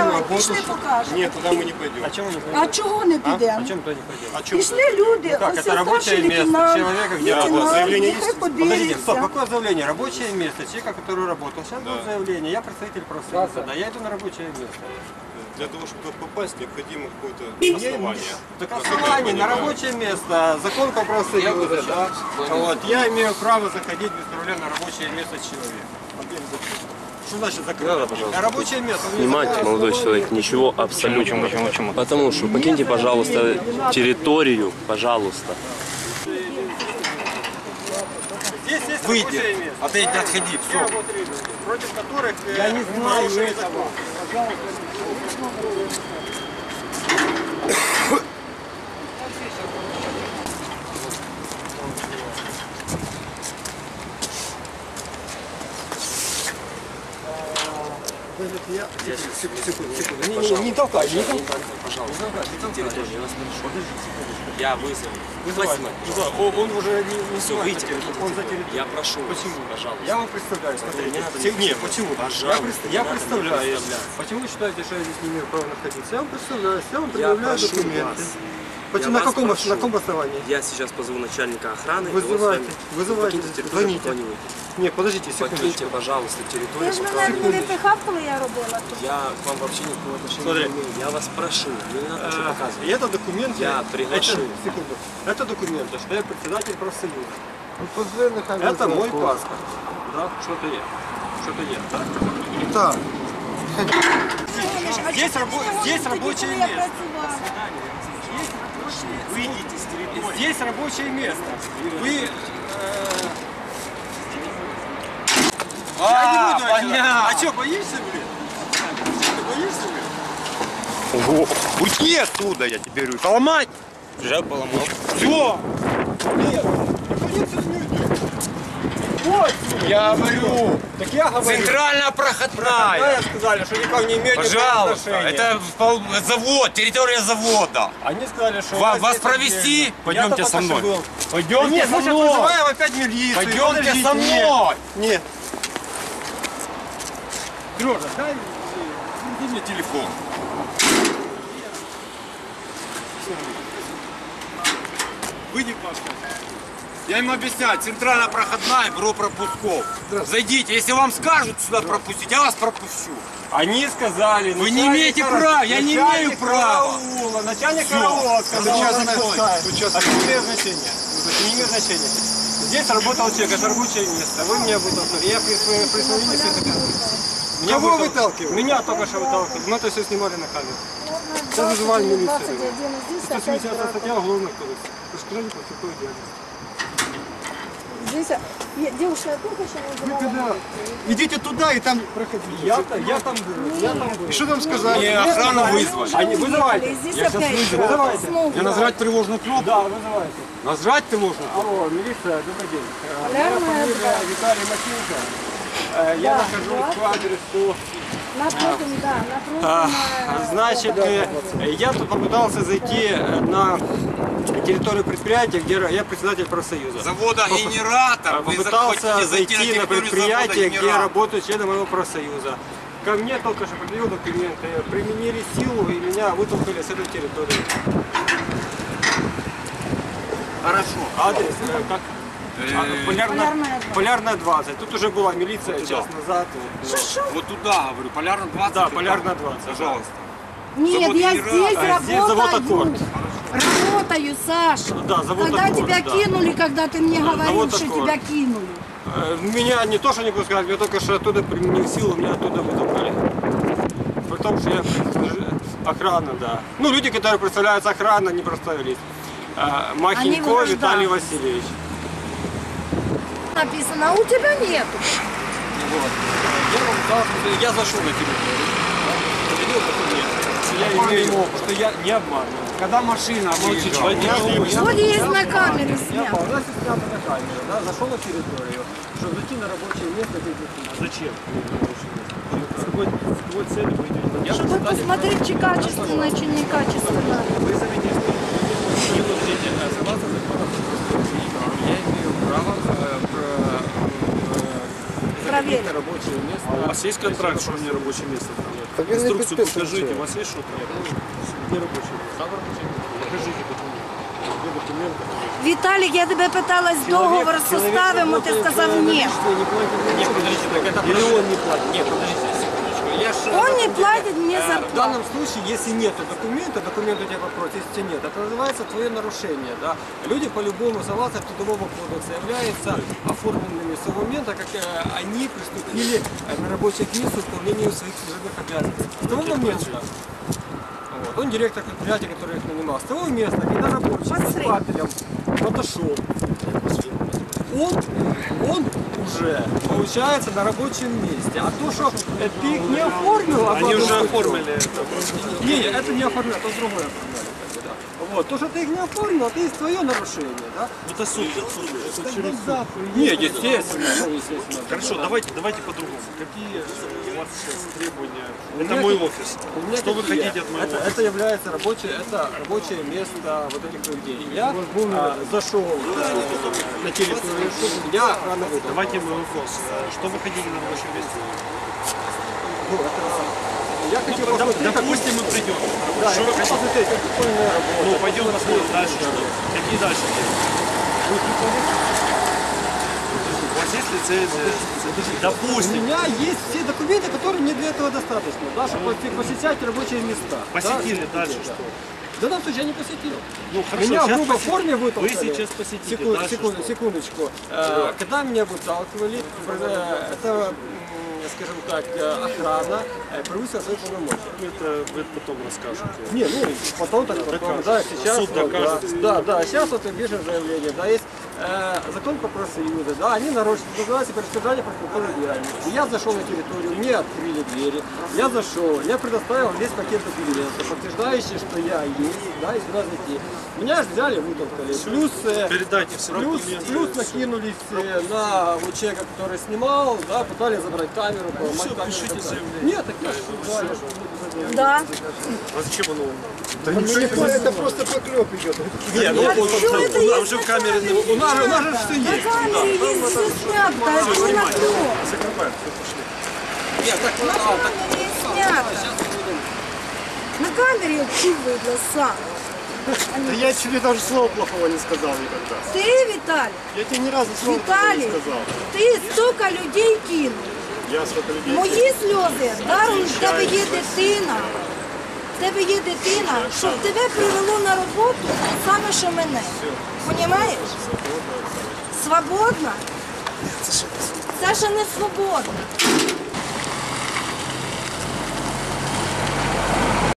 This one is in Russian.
давай, работу. пішли покажемо. Нет, туда мы не пойдем. А чому не пойдем? А чого не підемо? А чому то не пойдем? А чё? Пішли люди, как, ось это старший рабочее место лейтенант, человека, где лейтенант, работает. Заявление нехай есть? Подождите, стоп, подивиться. какое заявление? Рабочее место, человека, который работал. Сейчас будет заявление, я представитель профсоюза, да, я иду на рабочее место. Для того, чтобы туда попасть, необходимо какое-то Не- основание. Так основание на рабочее место, закон по профсоюзу, да. Вот, я имею право заходить без проблем на рабочее место человека. Что значит закрыть? На рабочее место. Закрыли молодой человек, ничего абсолютно. Потому что покиньте, пожалуйста, территорию, пожалуйста. Здесь есть Выйди, отойди, отходи, все. Против которых я не знаю этого. Секунду, секунду. Не, не, не толкай, не толкай. Я вызову. Вызывай. Вызывай. Он, он уже не, не Все, выйдите. Он за территорию. Я прошу Почему? пожалуйста. Я вам представляю, смотрите. Не надо почему? Я, Пожалуйста, не я представляю. Почему вы считаете, что я здесь не имею права находиться? Я вам представляю, я вам предъявляю документы. вас. Почему, на, каком, прошу. на каком основании? Я сейчас позову начальника охраны. Вызывайте, вызывайте, звоните. не. Нет, подождите, секундочку. Покиньте, пожалуйста, Ти территорию. ж пока мене не не выйдете. пихав, коли я робила тут. Я к вам вообще никакого отношения Смотри. не имею. Я вас прошу, мне не надо ничего Э, показывать. Это документ. Я приглашу. Это, секунду. Это документы, что я председатель профсоюза. Это мой паспорт. Да, что-то есть. Что-то есть, да? Так, Здесь, рабо- здесь рабочее место. Выйдите с территории. Здесь рабочее место. Вы... э, А, буду понятно. А что, боишься, блин? Ты боишься, блин? Уйди оттуда, я тебе говорю. Поломать. Уже поломал. Все. Нет. Никто не Вот. Я говорю. Так я говорю. Центральная Да, проходная. сказали, что никак не никакого Пожалуйста. Это завод, территория завода. Они сказали, что... Вас здесь провести? Пойдемте со мной. был. Пойдемте Нет, со мы сейчас мной. вызываем опять милицию. Пойдемте Подождите, со нет. мной. Нет. Сережа, дай Дай мне телефон. Выйди, пожалуйста. Я им объясняю, центральная проходная, бюро пропусков. Зайдите, если вам скажут сюда пропустить, я вас пропущу. Они сказали... Вы не имеете права, я не имею права. караула, начальник караула сказал, сейчас что она пускает. А это не имеет значения. Это не имеет значения. Здесь работал человек, это рабочее место. Вы меня вытолкнули. Я при своем присоединении Меня Кого вытол- выталкивали? Меня только что выталкивали. Мы это все снимали на камеру. Сейчас вызывали милицию. 170 статья Уголовного кодекса. Расскажите, про какое дело. Здесь, я- девушка, я только что называла. идите туда и там проходите. Я, я там был. Я там был. И что там сказали? Мне охрану вызвали. Они вызывайте. Здесь Я сейчас вызову. Вызывайте. Я нажать тревожную кнопку? Да, вызывайте. Нажать ты можно? Алло, милиция, добрый день. Э, Полярная фамилия Виталий Макинка. Э, Я Да, нахожусь да. по адресу. Напротив, да, А, напротив. э, Значит, э, я тут попытался зайти э, на территорию предприятия, где я председатель профсоюза. Завода генератор. А, Вы Попытался зайти зайти на предприятие, где работают члены моего профсоюза. Ко мне только что предъявил документы, применили силу и меня вытолкали с этой территории. Хорошо. Адрес э, как? А, Полярная, Полярная 20. Полярная 20. Тут уже была милиция час назад. Вот туда, говорю, полярно 20. Да, полярная 20. Пожалуйста. Нет, завод я генератор. здесь А здесь завод работаю. «Аккорд». Работаю, Саша. Да, завод Когда тебя да. кинули, когда ты мне говорил, завод что «Аккорд». тебя кинули. Э, Меня не то, что не пускают, меня только что оттуда применил силу, меня оттуда вытолкали. При том, что я охрана, да. Ну, люди, которые представляются охрана, не представились. Э, Махинько. Виталий Васильевич. Написано, а у тебя нету. Вот. Я, я зашел на территорию. Документ. Что я, имею, что я не обманываю. Когда машина Молчит, выезжала, Вот есть на камере Я у нас снято на камеру, да, зашел на территорию, чтобы зайти на рабочее место. Зачем? С какой, с какой целью вы идете? Я Чтобы посмотреть, чи качественно, чи некачественно. Вы заметите, что будете, э, согласно Конституции, я имею право э, про- э, Проверить. рабочее место. А у вас есть контракт, что мне рабочее место дает? Инструкцию покажите, у вас есть что-то? Где рабочий? Сам рабочий? Покажите документы. Где документы? Віталік, я тебе питалась, договор составимо, ти сказав ні. Не, подождите, так это Или он не платит? Нет, подождите, секундочку. Я ж, Он не платит мне э, В зарплату. данном случае, если нет документа, документ у тебя вопрос, если нет, это называется твое нарушение. Да? Люди по-любому, согласно Трудового кодекса, являются оформленными с того момента, как э, они приступили э, на рабочее место к выполнению своих служебных обязанностей. С того момента, вот, он директор предприятия, который их нанимал, с того места, когда рабочий с покупателем подошел, он, он уже получается на рабочем месте. А то, что ты их не оформил, а Они уже оформили это. Не, это не оформлено, это другое оформляли. как бы, да. Вот, то, что ты их не оформил, это есть твое нарушение, да? Это суд. суд. Это через суд. Нет, естественно, ну, естественно. Хорошо, да. давайте, давайте по-другому. Какие у вас сейчас требования? У Это мой офис. У меня Что вы какие? хотите от моего это, офиса? это является рабочее, это рабочее место вот этих людей. Я а, зашел э, на территорию, меня охрана выдала. Давайте мой вопрос. Э, Что вы хотите на рабочем месте? Ну, это- я хотел Доп- посмотреть, Допустим, мы придем. Да, Что вы хотите? Ну, пойдем посмотрим дальше. Что? Какие дальше? У вас есть лицензия? У Допустим, меня есть все документы, которые мне для этого достаточно, да, чтобы пос- посещать рабочие места. посетили, да, дальше да. что? В данном случае я не посетил. Ну, хорошо, меня в грубой посетили. форме Вы вытолкали. сейчас посетите, секунду, что? секундочку. Э, когда меня выталкивали, э, это, скажем так, э, охрана э, превысила свои полномочия. Это вы потом расскажете. Не, ну, потом так, потом, да, сейчас, Суд вот, докажет. да, да, сейчас вот я пишу заявление, да, есть закон про профсоюзы, да, они нарушили, называется перешкоджание преступной деятельности. Я зашел на территорию, мне открыли двери, я зашел, я предоставил весь пакет документов, подтверждающий, что я есть, да, и сюда зайти. Меня взяли, вытолкали, плюс... э, Передайте все Плюс, плюс накинулись э, на вот человека, который снимал, да, пытались забрать камеру, поломать камеру. пишите заявление. Нет, так я ж, да, Да. А зачем оно? Это просто поклеп идет. Не, ну А вот, вот, это у нас есть уже на в камере не У нас, у нас же все На есть. камере есть все снято, это не на то. Закрываем, все пошли. Нет, так, На а, так, камере снято. На камере ты выдал сам. Да я тебе даже слова плохого не сказал никогда. Ты, Виталий, Я тебе ни разу слова плохого Виталий, не сказал. ти стільки людей кинув. Мої сльози, даром в тебе є дитина. В тебе є дитина, щоб тебе привело на роботу саме що мене. Понімаєш? Свободна? Це ще не свободна.